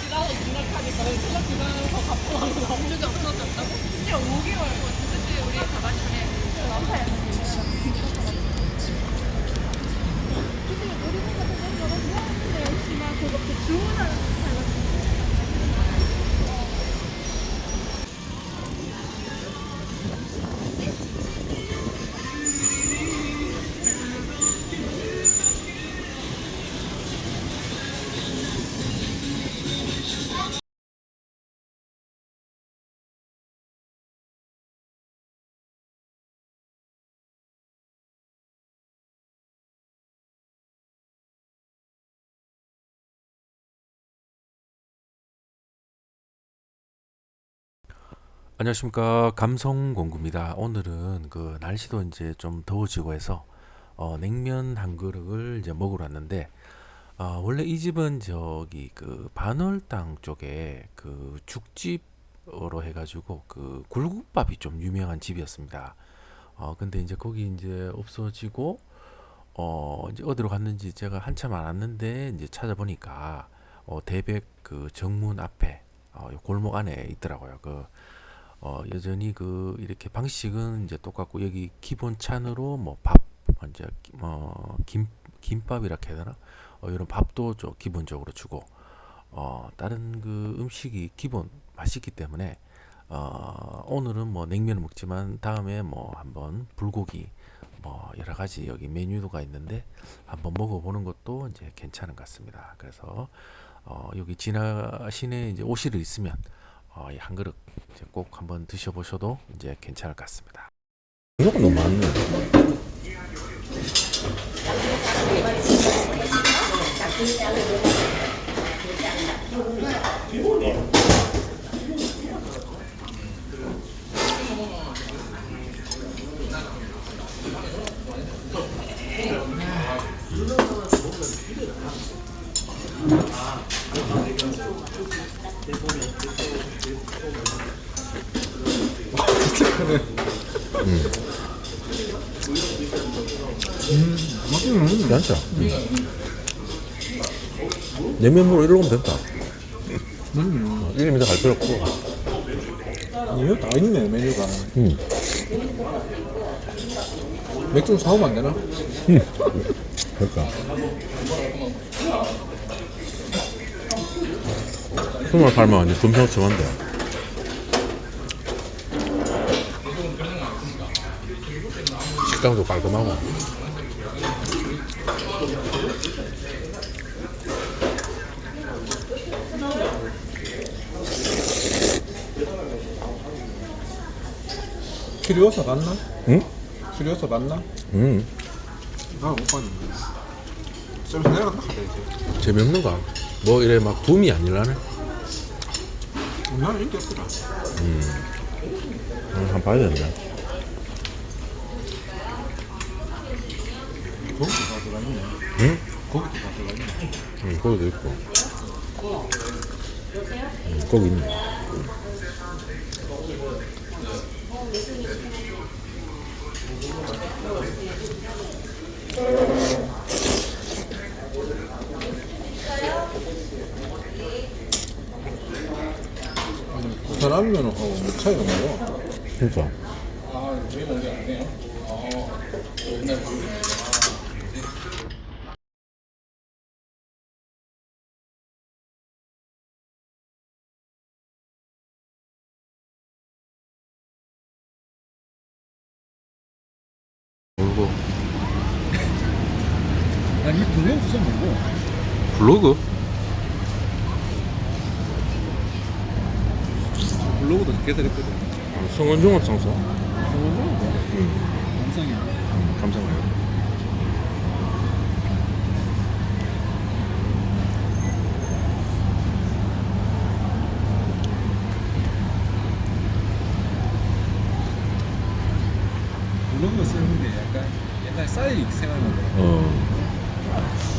지나서 지나가니까 계속 지나서 갖고 가고 나머지 없어졌다고? 심지어 5개월 그치 우리 다 같이 안녕하십니까 감성 공구입니다. 오늘은 그 날씨도 이제 좀 더워지고 해서 어, 냉면 한 그릇을 이제 먹으러 왔는데 어, 원래 이 집은 저기 그 반월당 쪽에 그 죽집으로 해가지고 그 굴국밥이 좀 유명한 집이었습니다. 어 근데 이제 거기 이제 없어지고 어 이제 어디로 갔는지 제가 한참 안 왔는데 이제 찾아보니까 어 대백 그 정문 앞에 어, 요 골목 안에 있더라고요. 그 어, 여전히 그 이렇게 방식은 이제 똑같고 여기 기본 찬으로 뭐 밥 이제 뭐김 김밥이라 해야 되나? 어, 이런 밥도 좀 기본적으로 주고 어, 다른 그 음식이 기본 맛있기 때문에 어, 오늘은 뭐 냉면을 먹지만 다음에 뭐 한번 불고기 뭐 여러 가지 여기 메뉴가 있는데 한번 먹어보는 것도 이제 괜찮은 것 같습니다. 그래서 어, 여기 지나 시내 이제 오실 일 있으면 어, 이한 그릇 이제 꼭 한번 드셔보셔도 이제 괜찮을 것 같습니다. 이거가 너무 많네. 음, 괜찮다. 내면으로 이러면 된다. 음. 이름이 갈 필요 없고. 이거 다 있네 메뉴가 음. 맥주 사오면 안 되나? 그러니까. 정말 팔면 완전 금상첨화인데. 식당도 깔끔하고. 키리오사 맞나? 응? 키리오사 맞나? 음. 나못 봤는데 서비스 내려갔다 하다 이제 재미없는가? 뭐 이래 막 붐이 아니라네. 나는 인기 없더라 음, 한번 봐야 되는 고기도 다 들어가 있네 응? 고기도 다 들어가 있네 응, 거기도 있고. 응, 거기 있네. 부산 라면하고 뭐 차이가 뭐야? 그러니까. 그 리고 아니 블로그 무슨 뭐고? 블로그 블로그도 개설했거든 성원종합 상사? 블로그 썼는데 약간 옛날 싸이 생각나더라고. 어.